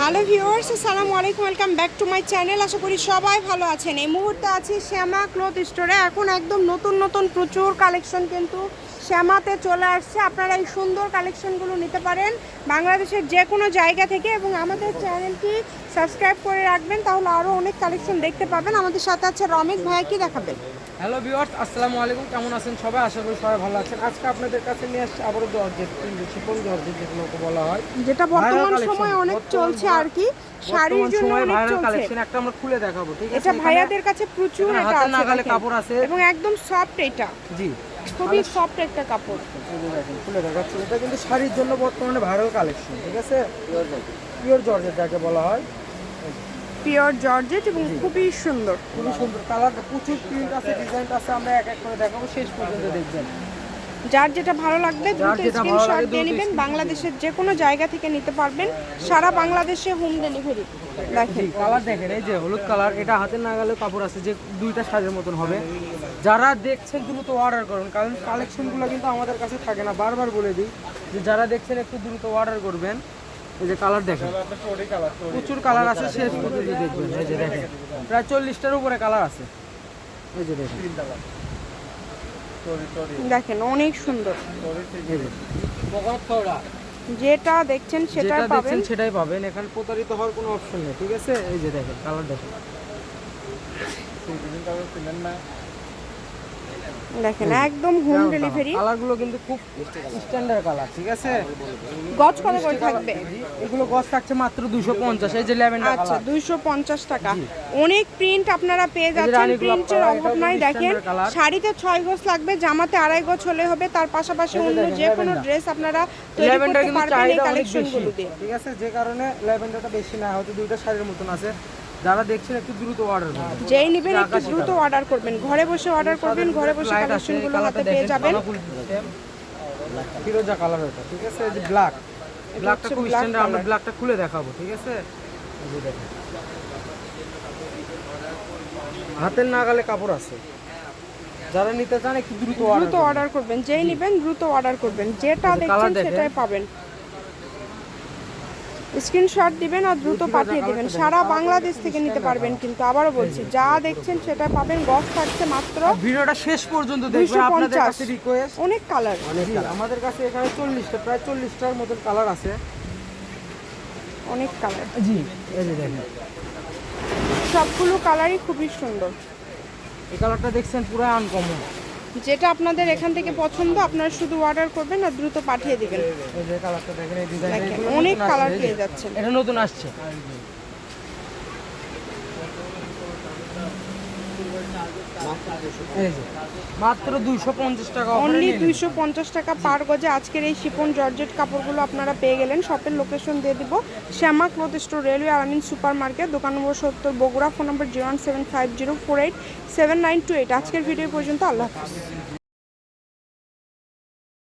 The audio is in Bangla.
হ্যালো ভিউয়ার্স আসসালামু আলাইকুম welcome back to my channel আশা করি সবাই ভালো আছেন। এই মুহূর্তে আছি শ্যামা ক্লথ স্টোরে এখন একদম নতুন নতুন প্রচুর কালেকশন কিন্তু শ্যামাতে চলে আসছে। আপনারা এই সুন্দর কালেকশনগুলো নিতে পারেন বাংলাদেশের যে কোনো জায়গা থেকে এবং আমাদের চ্যানেলটি সাবস্ক্রাইব করে রাখবেন তাহলে আরও অনেক কালেকশন দেখতে পাবেন। আমাদের সাথে আছে রমেশ ভাইয়া কি দেখাবেন? হ্যালো ভিউয়ার্স আসসালামু আলাইকুম। কেমন আছেন সবাই? আশা করি সবাই ভালো আছেন। আজকে আপনাদের কাছে নিয়ে আসছি আবারও জর্জেট শিপন জর্জেট যেগুলোকে বলা হয়? যেটা বর্তমান সময় অনেক চলছে আর কি। শাড়ির জন্য অনেক চলছে। কালেকশন একটা আমরা খুলে দেখাবো ঠিক আছে? এটা ভাইয়াদের কাছে প্রচুর এটা আছে কাপড় আছে। এবং একদম সফট এটা। জি। খুবই সফট একটা কাপড়। খুলে দেখাচ্ছি। এটা কিন্তু শাড়ির জন্য বর্তমানে ভাইরাল কালেকশন ঠিক আছে? পিওর জর্জেট যাকে বলা হয়। পিওর জর্জেট এবং খুবই সুন্দর। খুবই সুন্দর। কালার প্রচুর প্রিন্ট আছে ডিজাইন আছে আমরা এক এক করে দেখাবো শেষ পর্যন্ত দেখবেন। যার যেটা ভালো লাগবে দ্রুত স্ক্রিনশট দিয়ে নেবেন। বাংলাদেশের যে কোনো জায়গা থেকে নিতে পারবেন। সারা বাংলাদেশে হোম ডেলিভারি দেখেন কালার দেখেন এই যে হলুদ কালার এটা হাতের নাগালে কাপড় আছে যে দুইটা সাজের মতন হবে। যারা দেখছেন দ্রুত অর্ডার করুন কারণ কালেকশনগুলো কিন্তু আমাদের কাছে থাকে না। বারবার বলে দিই যে যারা দেখছেন একটু দ্রুত অর্ডার করবেন। এই যে কালার দেখেন প্রচুর কালার আছে শেষ পর্যন্ত দেখবেন। এই যে দেখেন প্রায় চল্লিশটার উপরে কালার আছে। এই যে দেখেন দেখেন অনেক সুন্দর। যেটা দেখছেন সেটা যেটা পাবেন। সেটাই পাবেন। এখানে প্রতারিত হওয়ার কোনো অপশন নেই ঠিক আছে? এই যে দেখেন কালার দেখেন। দেখেন একদম হোম ডেলিভারি কালারগুলো কিন্তু খুব স্ট্যান্ডার্ড কালার ঠিক আছে? গজ কত করে থাকবে? এগুলো গছ থাকছে মাত্র দুশো পঞ্চাশ এই যে ল্যাভেন্ডার আচ্ছা কালার। দুইশো পঞ্চাশ টাকা। অনেক প্রিন্ট আপনারা পেয়ে যাচ্ছেন প্রিন্টের অভাব নাই দেখেন শাড়িতে ছয় গজ লাগবে জামাতে আড়াই গজ হলে হবে তার পাশাপাশি অন্য যে কোনো ড্রেস আপনারা তৈরি করতে পারবেন এই চাহিদা কালেকশনগুলো দিয়ে ঠিক আছে যে কারণে ল্যাভেন্ডারটা বেশি না হয়তো দুইটা শাড়ির মতন আছে। যারা দেখছেন একটু দ্রুত অর্ডার করুন। যেই নেবেন একটু দ্রুত অর্ডার করবেন। ঘরে বসে অর্ডার করবেন ঘরে বসে কালেকশনগুলো হাতে পেয়ে যাবেন। ফিরোজা কালার এটা ঠিক আছে এই যে ব্ল্যাক ব্ল্যাকটা খুব স্ট্যান্ডার্ড আমরা ব্ল্যাকটা খুলে দেখাবো ঠিক আছে? হাতের নাগালে কাপড় আছে। যারা নিতে চান একটু দ্রুত অর্ডার দ্রুত অর্ডার করবেন। যেই নেবেন দ্রুত অর্ডার করবেন। যেটা দেখছেন সেটাই পাবেন। স্ক্রিনশট দিবেন আর দ্রুত পাঠিয়ে দিবেন। সারা বাংলাদেশ থেকে নিতে পারবেন কিন্তু আবারও বলছি যা দেখছেন সেটা পাবেন গস থাকছে মাত্র ভিডিওটা শেষ পর্যন্ত দেখবেন আপনাদের কাছে রিকোয়েস্ট অনেক কালার আমাদের কাছে এখানে চল্লিশটা প্রায় চল্লিশটার মতন কালার আছে। অনেক কালার জি এই যে দেখেন। সবগুলো কালারই খুবই সুন্দর। এই কালারটা দেখছেন পুরো আনকমন যেটা আপনাদের এখান থেকে পছন্দ, আপনারা শুধু অর্ডার করবেন আর দ্রুত পাঠিয়ে দিবেন। অনেক কালার পেয়ে যাচ্ছে এটা নতুন আসছে। মাত্র দুইশো পঞ্চাশ টাকা অনলি। দুইশো পঞ্চাশ টাকা পার গজে আজকের এই শিপন জর্জেট কাপড়গুলো আপনারা পেয়ে গেলেন। শপের লোকেশন দিয়ে দিব। শ্যামা ক্লথ স্টোর রেলওয়ে আরামিন সুপার মার্কেট দোকান নম্বর সত্তর Bogura phone number zero one seven five zero four eight seven nine two eight আজকের ভিডিও পর্যন্ত আল্লাহ হাফিজ।